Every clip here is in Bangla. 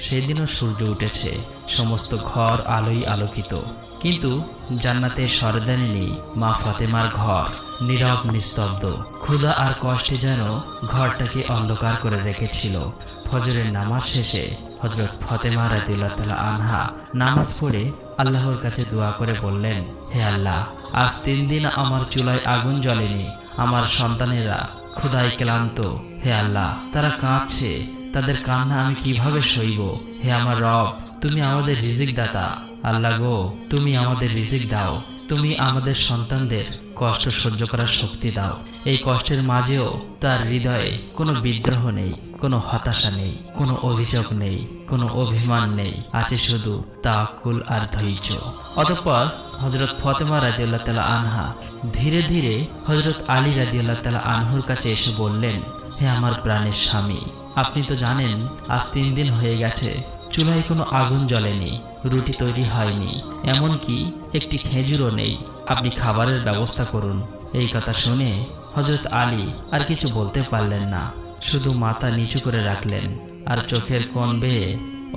সেদিনও সূর্য উঠেছে, সমস্ত ঘর আলোই আলোকিত। কিন্তু জান্নাতে সরদানি নেই, মা ফাতেমার ঘর, নীরব, নিস্তব্ধ। ক্ষুধা আর কষ্টে যেন ঘরটাকে অন্ধকার করে রেখেছিল। ফজরের নামাজ শেষে হজরত ফতেমা রাদিউল্লাহ তালা আনহা নামাজ পড়ে আল্লাহর কাছে দোয়া করে বললেন, হে আল্লাহ, আজ তিন দিন আমার চুলায় আগুন জ্বলেনি। আমার সন্তানেরা ক্ষুধায় ক্লান্ত। হে আল্লাহ, তারা কাঁদছে। তাদের কান্না আমি কীভাবে সইব? হে আমার রব তুমি আমাদের রিজিক দাতা। আল্লাহ গো তুমি আমাদের রিজিক দাও। তুমি আমাদের সন্তানদের কষ্ট সহ্য করার শক্তি দাও। এই কষ্টের মাঝেও তার হৃদয়ে কোনো বিদ্রোহ নেই কোনো হতাশা নেই কোনো অভিযোগ নেই কোনো অভিমান নেই। আছে শুধু তাকুল আর ধৈর্য। অতঃপর হজরত ফতেমা রাজিউল্লাহ তালা আনহা ধীরে ধীরে হজরত আলী রাজিউল্লাহ তালা আনহুর কাছে এসে বললেন হে আমার প্রাণের স্বামী, আপনি তো জানেন, আজ তিন দিন হয়ে গেছে, চুলায় কোনো আগুন জ্বলেনি, রুটি তৈরি হয়নি, এমনকি একটি খেজুরও নেই। আপনি খাবারের ব্যবস্থা করুন। এই কথা শুনে হজরত আলী আর কিছু বলতে পারলেন না, শুধু মাথা নিচু করে রাখলেন, আর চোখের কোণ বেয়ে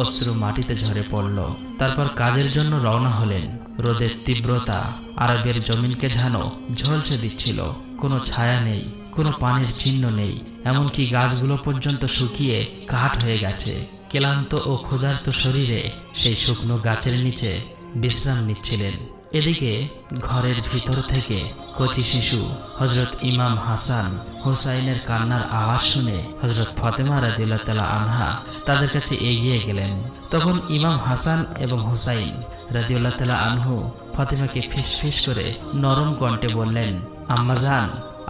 অশ্রু মাটিতে ঝরে পড়ল। তারপর কাজের জন্য রওনা হলেন। রোদের তীব্রতা আরবের জমিনকে ঝানো ঝলসে দিচ্ছিল, কোনো ছায়া নেই। কোনো পানির চিহ্ন নেই, এমনকি গাছগুলো পর্যন্ত শুকিয়ে কাঠ হয়ে গেছে। ক্লান্ত ও ক্ষুধার্ত শরীরে সেই শুকনো গাছের নিচে বিশ্রাম নিচ্ছিলেন। এদিকে ঘরের ভিতর থেকে কচি শিশু হজরত ইমাম হাসান হুসাইনের কান্নার আওয়াজ শুনে হজরত ফতেমা রাদিল্লাহ তালা আনহা তাদের কাছে এগিয়ে গেলেন। তখন ইমাম হাসান এবং হুসাইন রাদিউল্লাহ তালা আনহু ফতেমাকে ফিস ফিস করে নরম কণ্ঠে বললেন আম্মাজান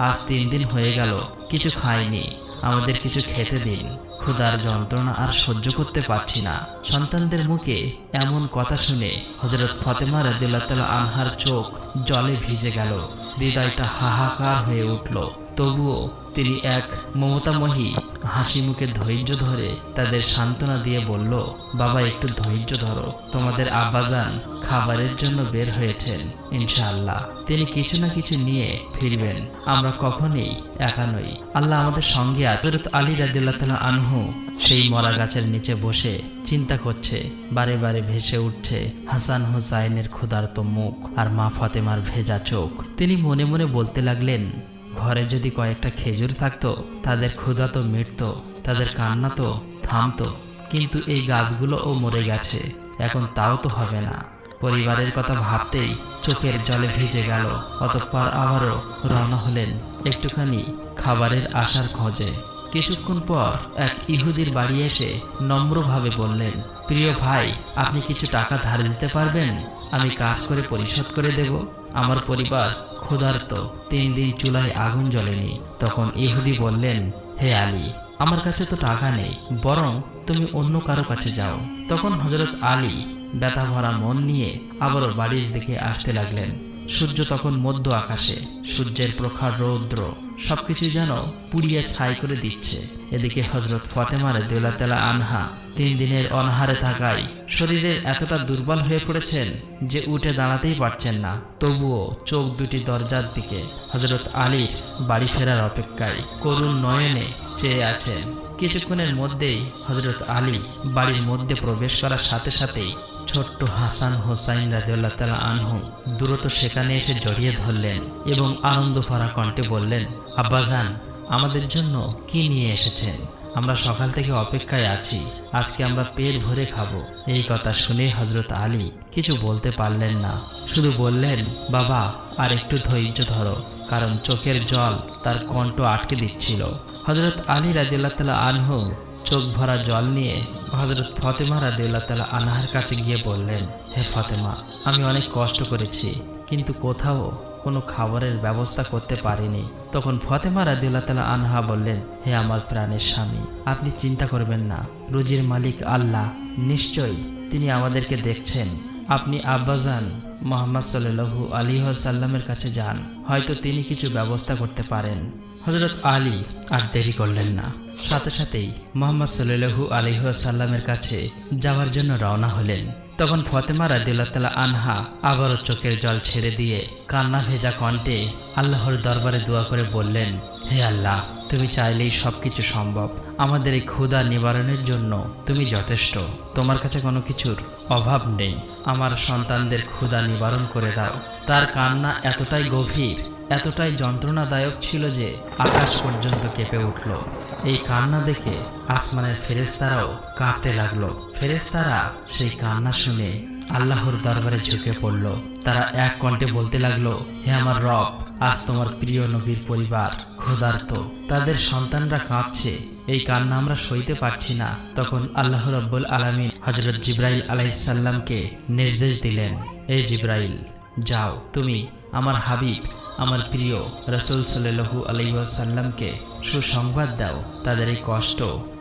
আজ তিন দিন হয়ে গেল, কিছু খাইনি। আমাদের কিছু খেতে দিন। ক্ষুধার যন্ত্রণা আর সহ্য করতে পারছি না। সন্তানদের মুখে এমন কথা শুনে হজরত ফতেমা রাদিল্লাহ তালা আনহার চোখ জলে ভিজে গেল। হৃদয়টা হাহাকার হয়ে উঠল। তবুও তিনি এক মমতাময়ী হাসি মুখে ধৈর্য ধরে তাদের সান্ত্বনা দিয়ে বলল, বাবা, একটু ধৈর্য ধরো। তোমাদের আব্বাজান খাবারের জন্য বের হয়েছেন, ইনশাআল্লাহ। তিনি কিছু না কিছু নিয়ে ফিরবেন। আমরা কখনোই একা নই। আল্লাহ আমাদের সঙ্গে আজরত আলী তালা আনহু সেই মরা গাছের নিচে বসে চিন্তা করছে, বারে বারে ভেসে উঠছে হাসান হুসাইনের ক্ষুধার্ত মুখ আর মা ফাতেমার ভেজা চোখ। তিনি মনে মনে বলতে লাগলেন ঘরে যদি কয়েকটা খেজুর থাকতো, তাদের ক্ষুধা তো মিটতো, তাদের কান্না তো থামতো। কিন্তু এই গাছগুলোও মরে গেছে, এখন তাও তো হবে না। পরিবারের কথা ভাবতেই চোখের জলে ভিজে গেল, অতঃপর আবারও রওনা হলেন একটুখানি খাবারের আশার খোঁজে। কিছুক্ষণ পর এক ইহুদির বাড়ি এসে নম্রভাবে বললেন, প্রিয় ভাই, আপনি কিছু টাকা ধার দিতে পারবেন? আমি কাজ করে পরিশোধ করে দেব। আমার পরিবার ক্ষুধার্ত। তিন দিন চুলায় আগুন জ্বলেনি। তখন ইহুদি বললেন, হে আলী, আমার কাছে তো টাকা নেই, বরং তুমি অন্য কারও কাছে যাও। তখন হজরত আলী ব্যথা ভরা মন নিয়ে আবারও বাড়ির দিকে আসতে লাগলেন। সূর্য তখন মধ্য আকাশে, সূর্যের প্রখর রৌদ্র সবকিছু যেন পুড়িয়ে ছাই করে দিচ্ছে। এদিকে হজরত ফতেমার দেউলাতেলা আনহা তিন দিনের অনাহারে থাকায় শরীরের এতটা দুর্বল হয়ে পড়েছেন যে উঠে দাঁড়াতেই পারছেন না। তবুও চোখ দুটি দরজার দিকে হজরত আলীর বাড়ি ফেরার অপেক্ষায় করুণ নয়নে চেয়ে আছেন। কিছুক্ষণের মধ্যেই হজরত আলী বাড়ির মধ্যে প্রবেশ করার সাথে সাথেই ছোট্ট হাসান হোসাইন রাজিউল্লাহ তালা আনহু দ্রুত সেখানে এসে জড়িয়ে ধরলেন এবং আনন্দ ভরা কণ্ঠে বললেন আব্বাজান আমাদের জন্য কি নিয়ে এসেছেন? আমরা সকাল থেকে অপেক্ষায় আছি। আজকে আমরা পেট ভরে খাব। এই কথা শুনে হজরত আলী কিছু বলতে পারলেন না। শুধু বললেন, বাবা, আর একটু ধৈর্য ধরো, কারণ চোখের জল তার কণ্ঠ আটকে দিচ্ছিল। হজরত আলী রাজিউল্লাহ তালা আনহু চোখ ভরা জল নিয়ে হজরত ফতেমা রাদিউল্লাহ তালা আনহার কাছে গিয়ে বললেন, হে ফতেমা, আমি অনেক কষ্ট করেছি, কিন্তু কোথাও কোনো খাবারের ব্যবস্থা করতে পারিনি। তখন ফতেমা রাদিউল্লাহ তালা আনহা বললেন, হে আমার প্রাণের স্বামী, আপনি চিন্তা করবেন না, রুজির মালিক আল্লাহ, নিশ্চয়ই তিনি আমাদেরকে দেখছেন। আপনি আব্বাজান মোহাম্মদ সাল্লু আলী সাল্লামের কাছে যান। হয়তো তিনি কিছু ব্যবস্থা করতে পারেন। হজরত আলী আর দেরি করলেন না। সাথে সাথেই মোহাম্মদ সাল্লু আলিহাসাল্লামের কাছে যাওয়ার জন্য রওনা হলেন। তখন ফতেমা তালা আনহা আবারও চোখের জল ছেড়ে দিয়ে কান্না ভেজা কণ্ঠে আল্লাহর দরবারে দোয়া করে বললেন, হে আল্লাহ তুমি চাইলেই সব কিছু সম্ভব। আমাদের এই ক্ষুধা নিবারণের জন্য তুমি যথেষ্ট। তোমার কাছে কোনো কিছুর অভাব নেই। আমার সন্তানদের ক্ষুধা নিবারণ করে দাও। তার কান্না এতটাই গভীর, এতটাই যন্ত্রণাদায়ক ছিল যে আকাশ পর্যন্ত কেঁপে উঠল। এই কান্না দেখে আসমানের ফেরেশতারাও কাঁদতে লাগল। ফেরেশতারা সেই কান্না শুনে আল্লাহর দরবারে ঝুঁকে পড়ল। তারা এক কণ্ঠে বলতে লাগল, হে আমার রব আজ তোমার প্রিয় নবীর পরিবার, ক্ষুধার্ত, তাদের সন্তানরা কাঁদছে এই কান্না আমরা সইতে পারছি না। তখন আল্লাহ রব্বুল আলমিন হজরত জিব্রাইল আলাইসাল্লামকে নির্দেশ দিলেন এই জিব্রাইল, যাও, তুমি আমার হাবিব, আমার প্রিয় রসুল সাল্লু আলাইসাল্লামকে সুসংবাদ দাও। তাদের এই কষ্ট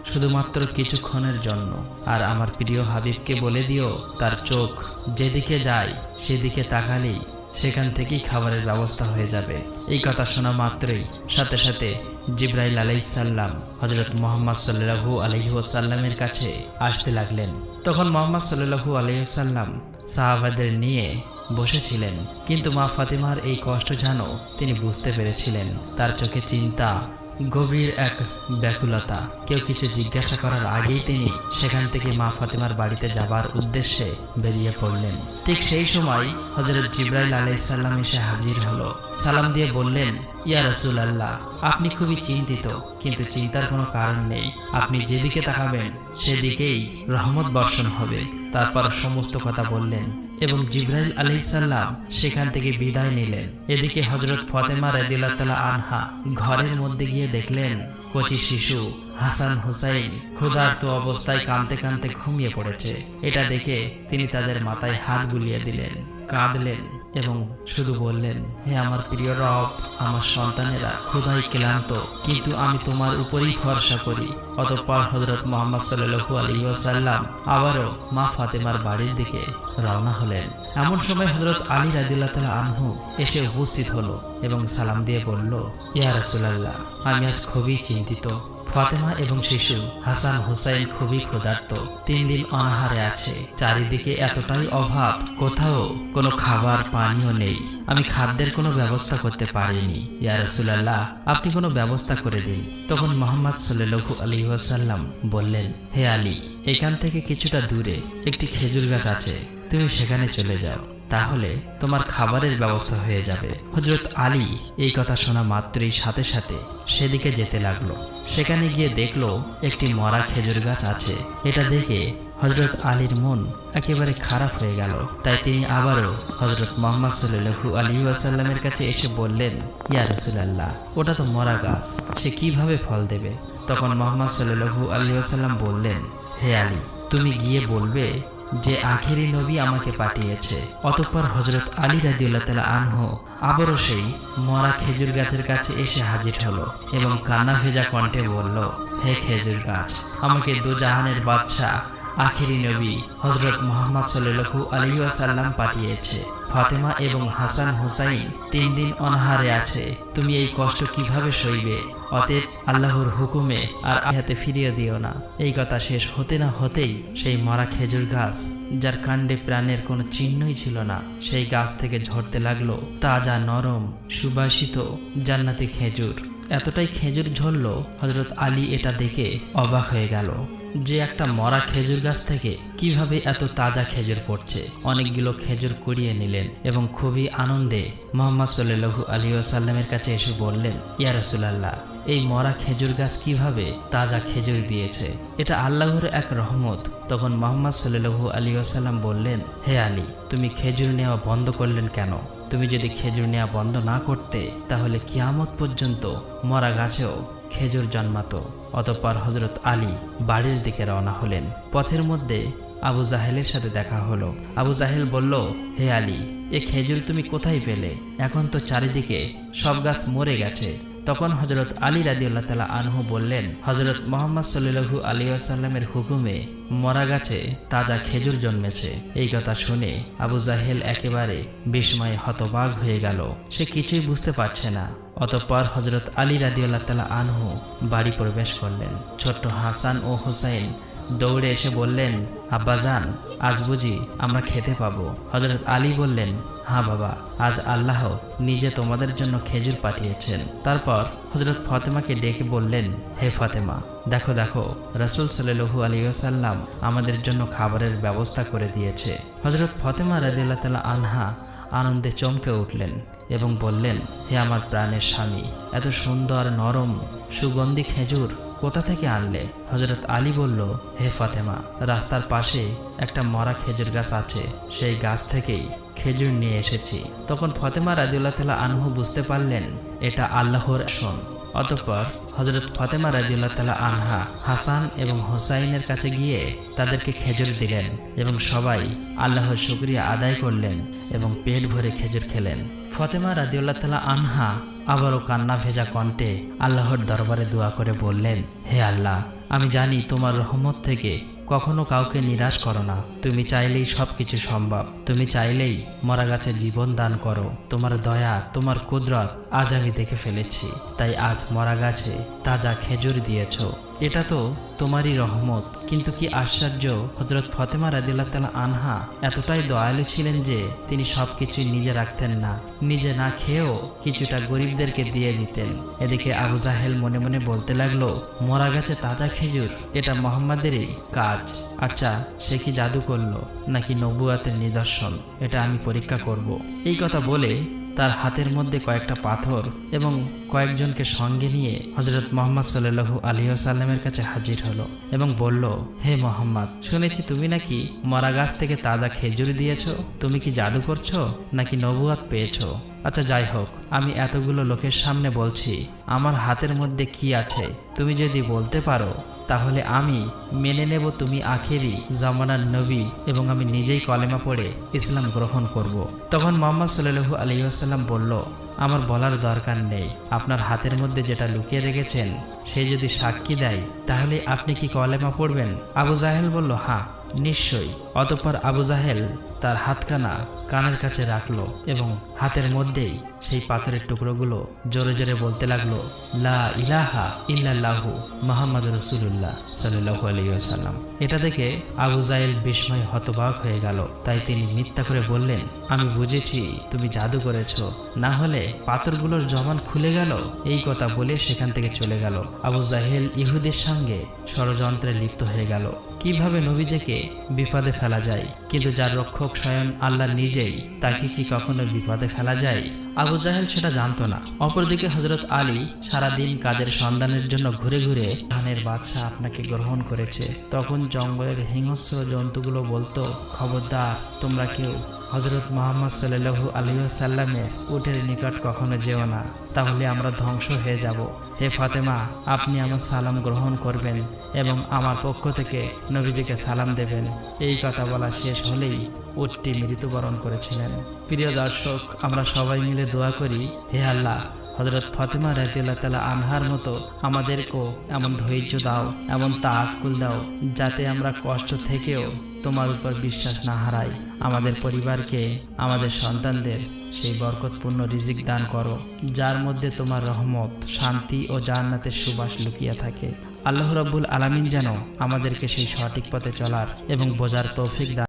শুধুমাত্র কিছুক্ষণের জন্য। আর আমার প্রিয় হাবিবকে বলে দিও, তার চোখ যেদিকে যায় সেদিকে তাকালেই সেখান থেকেই খাবারের ব্যবস্থা হয়ে যাবে। এই কথা শোনা মাত্রই সাথে সাথে জিব্রাইল আলাইসাল্লাম হজরত মোহাম্মদ সাল্লু আলহিউসাল্লামের কাছে আসতে লাগলেন। তখন মোহাম্মদ সাল্লু আলহিউসাল্লাম সাহাবাদের নিয়ে বসেছিলেন। কিন্তু মা ফাতিমার এই কষ্ট যেন তিনি বুঝতে পেরেছিলেন। তার চোখে চিন্তা গভীর এক ব্যাকুলতা। কেউ কিছু জিজ্ঞাসা করার আগেই তিনি সেখান থেকে মা ফাতেমার বাড়িতে যাবার উদ্দেশ্যে বেরিয়ে পড়লেন। ঠিক সেই সময় হজরত জিব্রাইল আলাইসাল্লাম এসে হাজির হলো। সালাম দিয়ে বললেন, ইয়া রসুল আল্লাহ আপনি খুবই চিন্তিত, কিন্তু চিন্তার কোনো কারণ নেই। আপনি যেদিকে তাকাবেন, সেদিকেই রহমত বর্ষণ হবে। তারপর সমস্ত কথা বললেন এবং জিব্রাইল আলহিসাল্লাম সেখান থেকে বিদায় নিলেন। এদিকে হজরত ফতেমা রেদিল্লা আনহা ঘরের মধ্যে গিয়ে দেখলেন, কচি শিশু হাসান হুসাইন ক্ষুধার্ত অবস্থায় কাঁদতে কাঁদতে ঘুমিয়ে পড়েছে। এটা দেখে তিনি তাদের মাথায় হাত বুলিয়ে দিলেন, কাঁদলেন। এবং শুধু বললেন, হে আমার প্রিয় রব, আমার সন্তানেরা ক্ষুধায় ক্লান্ত, কিন্তু আমি তোমার উপরেই ভরসা করি। অতঃপর হজরত মোহাম্মদ সাল্লু আলী ওয়াসাল্লাম আবারও মা ফাতেমার বাড়ির দিকে রওনা হলেন। এমন সময় হজরত আলী রাদিল্লাহ তালা আনহু এসে উপস্থিত হলো এবং সালাম দিয়ে বলল, ইয়া রসুলাল্লাহ, আমি আজ খুবই চিন্তিত। ফাতেমা এবং শিশু, হাসান হুসাইন খুবই ক্ষুধার্ত। তিন দিন অনাহারে আছে। চারিদিকে এতটাই অভাব, কোথাও কোনো খাবার, পানীয় নেই। আমি খাদ্যের কোনো ব্যবস্থা করতে পারিনি। ইয়া আপনি কোনো ব্যবস্থা করে দিন। তখন মোহাম্মদ সাল্লু আলী ওয়াসাল্লাম বললেন, হে আলী, এখান থেকে কিছুটা দূরে একটি খেজুর গাছ আছে। তুমি সেখানে চলে যাও। তাহলে তোমার খাবারের ব্যবস্থা হয়ে যাবে। হজরত আলী এই কথা শোনা মাত্রই সাথে সাথে সেদিকে যেতে লাগল। সেখানে গিয়ে দেখল একটি মরা খেজুর গাছ আছে। এটা দেখে হজরত আলীর মন একেবারে খারাপ হয়ে গেল। তাই তিনি আবারও হজরত মোহাম্মদ সাল্লু আলী আসাল্লামের কাছে এসে বললেন, ইয়া রসুলাল্লাহ, ওটা তো মরা গাছ। সে কীভাবে ফল দেবে? তখন মোহাম্মদ সাল্লু আলী আসাল্লাম বললেন, হে আলী, তুমি গিয়ে বলবে যে আখেরি নবী আমাকে পাঠিয়েছে। অতঃপর হজরত আলী রাজিউল্লা তালা আনহু আবারও সেই মরা খেজুর গাছের কাছে এসে হাজির হলো এবং কান্না ভেজা কণ্ঠে বলল, হে খেজুর গাছ, আমাকে দু জাহানের বাদশাহ আখেরি নবী হজরত মোহাম্মদ সাল্লু আলহিউসাল্লাম পাঠিয়েছে। ফাতেমা এবং হাসান হুসাইন তিন দিন অনাহারে আছে। তুমি এই কষ্ট কীভাবে সইবে? অতএব আল্লাহর হুকুমে আর হাতে ফিরিয়ে দিও না। এই কথা শেষ হতে না হতেই সেই মরা খেজুর গাছ, যার কাণ্ডে প্রাণের কোনো চিহ্নই ছিল না, সেই গাছ থেকে ঝরতে লাগল তাজা নরম, সুবাসিত জান্নাতি খেজুর। এতটাই খেজুর ঝরল হজরত আলী এটা দেখে অবাক হয়ে গেল। যে একটা মরা খেজুর গাছ থেকে কীভাবে এত তাজা খেজুর পড়ছে? অনেকগুলো খেজুর কুড়িয়ে নিলেন এবং খুবই আনন্দে মোহাম্মদ সাল্লু আলী আসাল্লামের কাছে এসে বললেন, ইয়া রসুলাল্লাহ, এই মরা খেজুর গাছ কীভাবে তাজা খেজুর দিয়েছে? এটা আল্লাহর এক রহমত। তখন মোহাম্মদ সাল্লু আলী আসাল্লাম বললেন, হে আলী, তুমি খেজুর নেওয়া বন্ধ করলেন কেন? তুমি যদি খেজুর নেওয়া বন্ধ না করতে, তাহলে কিয়ামত পর্যন্ত মরা গাছেও খেজুর জন্মাতো। অতঃপর হজরত আলী বাড়ির দিকে রওনা হলেন। পথের মধ্যে আবু জাহেলের সাথে দেখা হলো। আবু জাহেল বলল, হে আলী, এ খেজুর তুমি কোথায় পেলে? এখন তো চারিদিকে সব গাছ মরে গেছে। তখন হজরত আলী রাজিউল্লাহ তালা আনহু বললেন হজরত মোহাম্মদ সাল্লু আলী আসাল্লামের হুকুমে মরা গাছে তাজা খেজুর জন্মেছে। এই কথা শুনে আবু জাহেল একেবারে বিস্ময়ে হতবাগ হয়ে গেল। সে কিছুই বুঝতে পারছে না। অতঃপর হজরত আলী রাজিউল্লাহ তালা আনহু বাড়ি প্রবেশ করলেন। ছোট্ট হাসান ও হুসাইন দৌড়ে এসে বললেন আব্বাজান আজ বুঝি আমরা খেতে পাবো। হজরত আলী বললেন হ্যাঁ বাবা, আজ আল্লাহ নিজে তোমাদের জন্য খেজুর পাঠিয়েছেন। তারপর হজরত ফতেমাকে ডেকে বললেন, হে ফতেমা, দেখো দেখো, রসুল সাল্লু আলিয়াল্লাম আমাদের জন্য খাবারের ব্যবস্থা করে দিয়েছে। হজরত ফতেমা রাজিল্লা তালা আনহা আনন্দে চমকে উঠলেন এবং বললেন, হে আমার প্রাণের স্বামী, এত সুন্দর নরম সুগন্ধি খেজুর কোথা থেকে আনলে? হজরত আলী বলল, হে ফাতেমা, রাস্তার পাশে একটা মরা খেজুর গাছ আছে, সেই গাছ থেকেই খেজুর নিয়ে এসেছি। তখন ফতেমা রাজিউল্লাহ তালা আনহু বুঝতে পারলেন, এটা আল্লাহর শোন অতঃপর হজরত ফাতেমা রাজিউল্লাহ তালা আনহা হাসান এবং হোসাইনের কাছে গিয়ে তাদেরকে খেজুর দিলেন এবং সবাই আল্লাহর শুক্রিয়া আদায় করলেন এবং পেট ভরে খেজুর খেলেন। ফতেমা রাদিউল্লাহ তালা আনহা আবারও কান্না ভেজা কণ্ঠে আল্লাহর দরবারে দোয়া করে বললেন, হে আল্লাহ, আমি জানি তোমার রহমত থেকে কখনো কাউকে নিরাশ করো না। তুমি চাইলেই সব কিছু সম্ভব। তুমি চাইলেই মরা গাছে জীবন দান করো। তোমার দয়া, তোমার কুদরত আজ আমি দেখে ফেলেছি। তাই আজ মরা গাছে তাজা খেজুর দিয়েছ। এটা তো তোমারই রহমত। কিন্তু কি আশ্চর্য হজরত ফতেমা তালা আনহা এতটাই দয়ালু ছিলেন যে তিনি সব কিছুই নিজে রাখতেন না। নিজে না খেয়েও কিছুটা গরিবদেরকে দিয়ে দিতেন। এদিকে আবু জাহেল মনে মনে বলতে লাগল, মরা গাছে তাজা খেজুর, এটা মোহাম্মদেরই কাজ। আচ্ছা সে কি জাদু করল, নাকি নবুয়াতের নিদর্শন, এটা আমি পরীক্ষা করব। এই কথা বলে তার হাতের মধ্যে কয়েকটা পাথর এবং কয়েকজনকে সঙ্গে নিয়ে হজরত মোহাম্মদ সাল্লু আলিয়াল্লামের কাছে হাজির হলো এবং বলল, হে মোহাম্মদ, শুনেছি তুমি নাকি মরা গাছ থেকে তাজা খেজুরি দিয়েছ? তুমি কি জাদু করছ নাকি নবুয়াত পেয়েছ? আচ্ছা যাই হোক, আমি এতগুলো লোকের সামনে বলছি, আমার হাতের মধ্যে কি আছে তুমি যদি বলতে পারো তাহলে আমি মেনে নেব তুমি আখেরি, জামানার নবী, এবং আমি নিজেই কলেমা পড়ে ইসলাম গ্রহণ করব। তখন মোহাম্মদ সাল্লু আলিয়াল্লাম বলল, আমার বলার দরকার নেই। আপনার হাতের মধ্যে যেটা লুকিয়ে রেখেছেন, সে যদি সাক্ষী দেয়, তাহলে আপনি কি কলেমা পড়বেন? আবু জাহেল বলল হ্যাঁ। নিশ্চয়ই অতঃপর আবু জাহেল তার হাতখানা কানের কাছে রাখল এবং হাতের মধ্যেই সেই পাথরের টুকরোগুলো জোরে জোরে বলতে লাগল, লা ইলাহা ইল্লাল্লাহু মোহাম্মদ রসুল্লাহ সাল্লাহ আলিয়াল্লাম এটা দেখে আবু জাহেল বিস্ময় হতবাক হয়ে গেল। তাই তিনি মিথ্যা করে বললেন, আমি বুঝেছি, তুমি জাদু করেছ। না হলে পাথরগুলোর জমান খুলে গেল? এই কথা বলে সেখান থেকে চলে গেল। আবু জাহেল ইহুদের সঙ্গে ষড়যন্ত্রে লিপ্ত হয়ে গেল। কীভাবে নবীজিকে বিপদে ফেলা যায়? কিন্তু যার রক্ষক স্বয়ং আল্লাহ নিজেই, তাকে কি কখনো বিপদে ফেলা যায়? আবু জাহেল সেটা জানতো না। অপরদিকে হজরত আলী সারাদিন কাজের সন্ধানের জন্য ঘুরে ঘুরে ধানের বাদশাহ আপনাকে গ্রহণ করেছে। তখন জঙ্গলের হিংস্র জন্তুগুলো বলতো, খবরদার, তোমরা কেউ হজরত মোহাম্মদ সাল্লু আলিয়াল্লামের উটের নিকট কখনো যেও না। তাহলে আমরা ধ্বংস হয়ে যাব। হে ফাতেমা, আপনি আমার সালাম গ্রহণ করবেন এবং আমার পক্ষ থেকে নবীজিকে সালাম দেবেন। এই কথা বলা শেষ হলেই উটটি মৃত্যুবরণ করেছিলেন। প্রিয় দর্শক, আমরা সবাই মিলে দোয়া করি, হে আল্লাহ হজরত ফাতেমা রাজিউল্লাহ তালা আনহার মতো আমাদেরকেও এমন ধৈর্য দাও, এমন তাকুল দাও, যাতে আমরা কষ্ট থেকেও তোমার উপর বিশ্বাস না হারাই আমাদের পরিবারকে, আমাদের সন্তানদের সেই বরকতপূর্ণ রিজিক দান করো, যার মধ্যে তোমার রহমত, শান্তি ও জান্নাতের সুবাস লুকিয়ে থাকে। আল্লাহ রব্বুল আলামিন যেন আমাদেরকে সেই সঠিক পথে চলার এবং বোঝার তৌফিক দান